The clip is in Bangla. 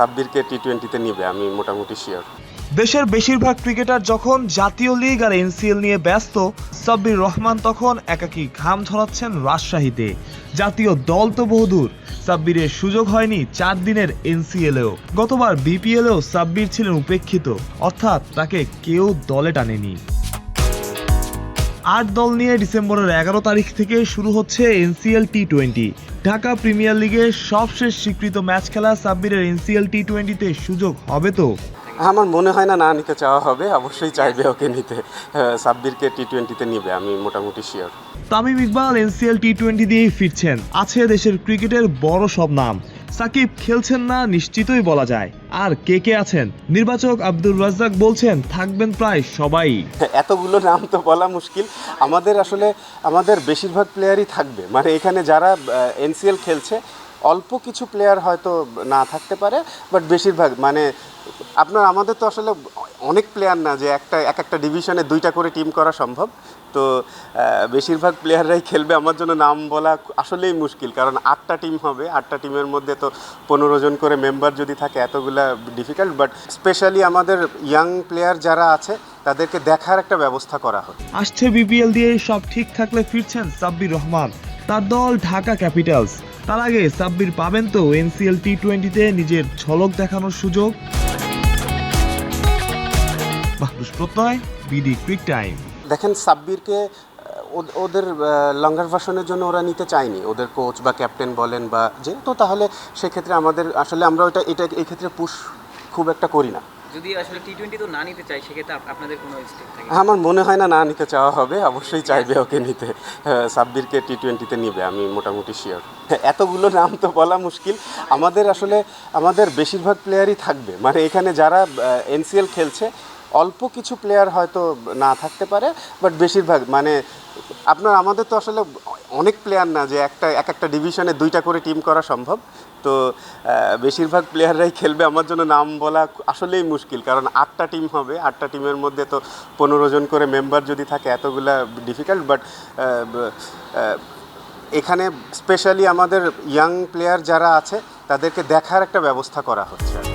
সাব্বিরকে টি টোয়েন্টিতে নিবে, আমি মোটামুটি শিওর দেশের বেশিরভাগ ক্রিকেটার যখন জাতীয় লিগ আর এনসিএল নিয়ে ব্যস্ত, সাব্বির রহমান তখন একাকী ঘাম ঝরাচ্ছেন রাজশাহীতে। জাতীয় দল তো বহুদূর, সাব্বিরের সুযোগ হয়নি চার দিনের এনসিএলেও গতবার বিপিএলেও সাব্বির ছিলেন উপেক্ষিত, অর্থাৎ তাকে কেউ দলে টানেনি। আট দল নিয়ে ডিসেম্বরের এগারো তারিখ থেকে শুরু হচ্ছে NCL T twenty Dhaka premier লিগের সবশেষ স্বীকৃত ম্যাচ খেলা সাব্বিরের এনসিএল টি টোয়েন্টিতে সুযোগ হবে তো? আমার মনে হয় না না নিতে চাওয়া হবে অবশ্যই চাইবে ওকে নিতে। সাব্বিরকে টি টোয়েন্টিতে নিবে আমি মোটামুটি sure Tamim Iqbal NCL T twenty দিয়েই ফিরছেন। আছে দেশের ক্রিকেটের বড় সব নাম। সাকিব খেলছেন না, নিশ্চিতই বলা যায়। আর কে কে আছেন? নির্বাচক আব্দুর রাজ্জাক বলছেন, থাকবেন প্রায় সবাই। এতগুলো নাম তো বলা মুশকিল। আমাদের আসলে, আমাদের বেশিরভাগ প্লেয়ারই থাকবে। মানে এখানে যারা এনসিএল খেলছে অল্প কিছু প্লেয়ার হয়তো না থাকতে পারে বাট বেশিরভাগ মানে আপনার, আমাদের তো আসলে অনেক প্লেয়ার না যে একটা, এক একটা ডিভিশনে দুইটা করে টিম করা সম্ভব। তো বেশিরভাগ প্লেয়াররাই খেলবে, আমার জন্য নাম বলা আসলেই মুশকিল, কারণ আটটা টিম হবে, আটটা টিমের মধ্যে তো পনেরো জন করে মেম্বার যদি থাকে, এতগুলা ডিফিকাল্ট বাট স্পেশালি আমাদের ইয়াং প্লেয়ার যারা আছে, তাদেরকে দেখার একটা ব্যবস্থা করা হয় আসছে বিপিএল দিয়ে সব ঠিক থাকলে ফিরছেন সাব্বির রহমান, তার দল ঢাকা ক্যাপিটালস। তার আগে সাব্বির পাবেন তো এনসিএল টি টোয়েন্টিতে নিজের ঝলক দেখানোর সুযোগ। প্রত্যয় বিডি ক্রিক টাইম দেখেন, সাব্বিরকে ওদের লঙ্গার ভার্সনের জন্য ওরা নিতে চায়নি। ওদের কোচ বা ক্যাপ্টেন বলেন বা যে, তো তাহলে সেক্ষেত্রে আমাদের, আসলে আমরা ওটা এটা এই ক্ষেত্রে পুশ খুব একটা করি না। আমার মনে হয় না না নিতে চাওয়া হবে অবশ্যই চাইবে ওকে নিতে। আহ, সাব্বিরকে টি টোয়েন্টিতে নিবে আমি মোটামুটি শিওর এতগুলো নাম তো বলা মুশকিল। আমাদের আসলে আমাদের বেশিরভাগ প্লেয়ারই থাকবে। মানে এখানে যারা এনসিএল খেলছে অল্প কিছু প্লেয়ার হয়তো না থাকতে পারে বাট বেশিরভাগ মানে আপনার, আমাদের তো আসলে অনেক প্লেয়ার না যে একটা, এক একটা ডিভিশনে দুইটা করে টিম করা সম্ভব। তো বেশিরভাগ প্লেয়াররাই খেলবে আমার জন্য নাম বলা আসলেই মুশকিল, কারণ আটটা টিম হবে, আটটা টিমের মধ্যে তো পনেরো জন করে মেম্বার যদি থাকে এতগুলা ডিফিকাল্ট বাট এখানে স্পেশালি আমাদের ইয়াং প্লেয়ার যারা আছে, তাদেরকে দেখার একটা ব্যবস্থা করা হচ্ছে।